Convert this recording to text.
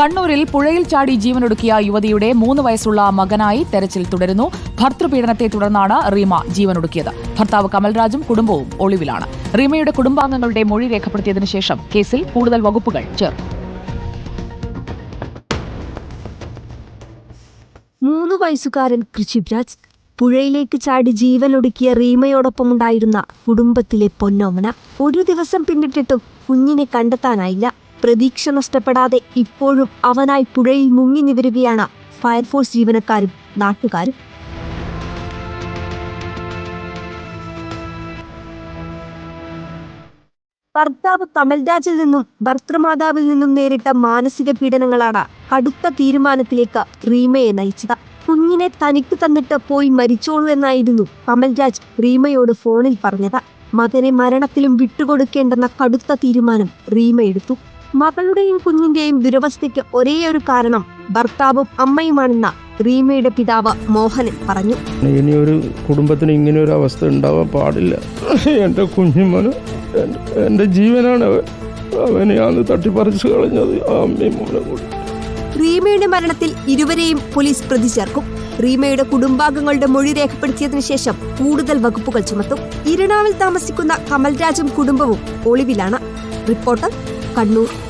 കണ്ണൂരിൽ പുഴയിൽ ചാടി ജീവനൊടുക്കിയ യുവതിയുടെ മൂന്ന് വയസ്സുള്ള മകനായി തെരച്ചിൽ തുടരുന്നു. ഭർത്തൃപീഡനത്തെ തുടർന്നാണ് റീമ ജീവനൊടുക്കിയത്. ഭർത്താവ് കമൽരാജും കുടുംബവും ഒളിവിലാണ്. റീമയുടെ കുടുംബാംഗങ്ങളുടെ മൊഴി രേഖപ്പെടുത്തിയതിനു ശേഷം കേസിൽ കൂടുതൽ വകുപ്പുകൾ ചേർന്നു. മൂന്ന് വയസ്സുകാരൻ കൃഷിബ്രാജ് പുഴയിലേക്ക് ചാടി ജീവനൊടുക്കിയ റീമയോടൊപ്പമുണ്ടായിരുന്ന കുടുംബത്തിലെ പൊന്നോമന ഒരു ദിവസം പിന്നിട്ടിട്ടും കുഞ്ഞിനെ കണ്ടെത്താനായില്ല. പ്രതീക്ഷ നഷ്ടപ്പെടാതെ ഇപ്പോഴും അവനായി പുഴയിൽ മുങ്ങി നിവരുകയാണ് ഫയർഫോഴ്സ് ജീവനക്കാരും നാട്ടുകാരും. ഭർത്താവ് കമൽരാജിൽ നിന്നും ഭർത്തൃമാതാവിൽ നിന്നും നേരിട്ട മാനസിക പീഡനങ്ങളാണ് കടുത്ത തീരുമാനത്തിലേക്ക് റീമയെ നയിച്ചത്. കുഞ്ഞിനെ തനിക്ക് തന്നിട്ട് പോയി മരിച്ചോളൂ എന്നായിരുന്നു കമൽരാജ് റീമയോട് ഫോണിൽ പറഞ്ഞത്. മകനെ മരണത്തിലും വിട്ടുകൊടുക്കേണ്ടെന്ന കടുത്ത തീരുമാനം റീമ എടുത്തു. മകളുടെയും കുഞ്ഞിന്റെയും ദുരവസ്ഥയ്ക്ക് ഒരേയൊരു കാരണം ഭർത്താവും അമ്മയുമാണെന്ന റീമയുടെ പിതാവ് മോഹനൻ പറഞ്ഞു. ഇനി ഒരു കുടുംബത്തിന് ഇങ്ങനെ ഒരു അവസ്ഥ ഉണ്ടാവാൻ പാടില്ല. എന്റെ കുഞ്ഞുമോന് എന്റെ- എന്റെ ജീവനാണ് അവനെയാന്ന് അവനെ അന്ന് തട്ടിപ്പറിച്ച് കളഞ്ഞത് അമ്മയും മോനും കൂടി. റീമയുടെ മരണത്തിൽ ഇരുവരെയും പോലീസ് പ്രതി ചേർക്കും. റീമയുടെ കുടുംബാംഗങ്ങളുടെ മൊഴി രേഖപ്പെടുത്തിയതിനു ശേഷം കൂടുതൽ വകുപ്പുകൾ ചുമത്തും. ഇരണാവിൽ താമസിക്കുന്ന കമൽരാജും കുടുംബവും ഒളിവിലാണ്. റിപ്പോർട്ടർ 阿努。